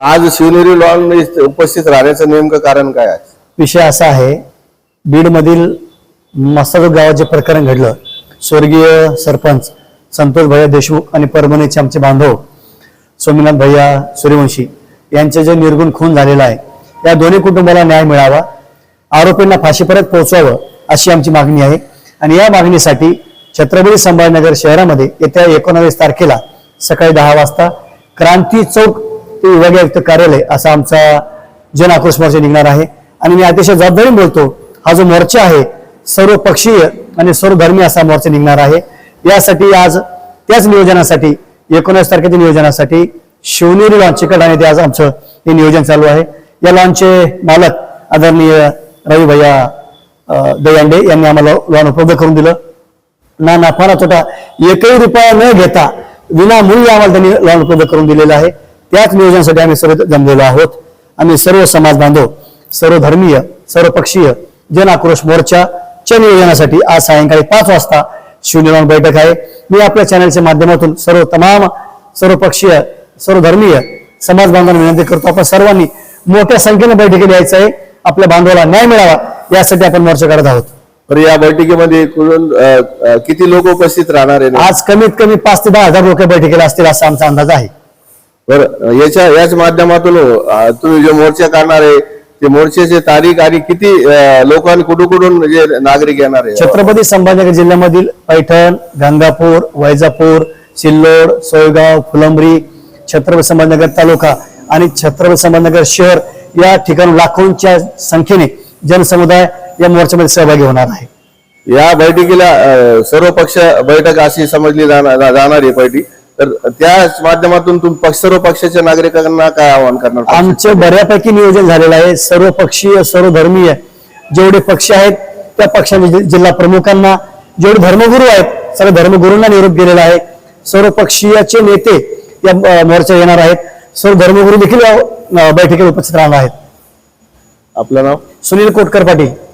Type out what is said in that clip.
आज शिवनेरी लॉन उपस्थित राहण्याचं नेमकं कारण काय आहे? विषय असा आहे बीडमधील मस्ताजोग गावात जे प्रकरण घडलं स्वर्गीय सरपंच संतोष भैया देशमुख आणि परभणीचे आमचे बांधव सोमनाथ भैया सूर्यवंशी यांचे जे निर्गुण खून झालेला आहे या दोन्ही कुटुंबाला न्याय मिळावा आरोपींना फाशीपर्यंत पोहोचवावं अशी आमची मागणी आहे. आणि या मागणीसाठी छत्रपती संभाजीनगर शहरामध्ये येत्या एकोणावीस तारखेला सकाळी दहा वाजता क्रांती चौक ते विभागीय आयुक्त कार्यालय असा आमचा जन आक्रोश मोर्चा निघणार आहे. आणि मी अतिशय जबाबदारी बोलतो हा जो मोर्चा आहे सर्व पक्षीय आणि सर्वधर्मीय असा मोर्चा निघणार आहे. यासाठी आज त्याच नियोजनासाठी एकोणीस तारखेच्या नियोजनासाठी शिवनेरी लॉन्च चिकट ते आज आमचं हे नियोजन चालू आहे. या लॉन्चचे मालक आदरणीय रवी भैया दयांडे यांनी आम्हाला लॉन उपलब्ध करून दिलं. ना नफा ना तोटा एकही रुपया न घेता विनामूल्य आम्हाला त्यांनी लॉन उपलब्ध करून दिलेलं आहे. त्याच नियोजनासाठी आम्ही सर्व जमलेलो आहोत. आम्ही सर्व समाज बांधव सर्व धर्मीय सर्व पक्षीय जन आक्रोश मोर्चाच्या नियोजनासाठी आज सायंकाळी पाच वाजता शिवनिर्माण बैठक आहे. मी आपल्या चॅनलच्या माध्यमातून सर्व तमाम सर्व पक्षीय सर्व धर्मीय समाज बांधवांना विनंती करतो. आपण सर्वांनी मोठ्या संख्येने बैठकीला यायचं आहे. आपल्या बांधवाला न्याय मिळावा यासाठी आपण मोर्चा करत आहोत. तर या बैठकीमध्ये किती लोक उपस्थित राहणार आहे? आज कमीत कमी पाच ते दहा हजार लोक बैठकीला असतील असा आमचा अंदाज आहे. बरं याच्या याच माध्यमातून तुम्ही जे मोर्चा काढणार आहे ते मोर्चाची तारीख आणि किती लोकांनी कुठून कुठून जे नागरिक येणार आहे? छत्रपती संभाजीनगर जिल्ह्यामधील पैठण गंगापूर वैजापूर सिल्लोड सोयगाव फुलंब्री छत्रपती संभाजीनगर तालुका आणि छत्रपती संभाजीनगर शहर या ठिकाणी लाखोंच्या संख्येने जनसमुदाय या मोर्चामध्ये सहभागी होणार आहे. या बैठकीला सर्व पक्ष बैठक अशी समजली जाणार जाणार आहे बैठक. तर त्याच माध्यमातून तुम्ही सर्व पक्षाच्या नागरिकांना काय आवाहन करणार? आमचे बऱ्यापैकी नियोजन झालेलं आहे. सर्व पक्षीय सर्व धर्मीय जेवढे पक्ष आहेत त्या पक्षांच्या जि- जिल्हा प्रमुखांना जेवढे धर्मगुरू आहेत सर्व धर्मगुरूंना निरोप दिलेला आहे. सर्व पक्षीयाचे नेते या मोर्चा येणार आहेत. सर्व धर्मगुरू देखील बैठकीला उपस्थित राहणार आहेत. आपलं नाव? सुनील कोटकर पाटील.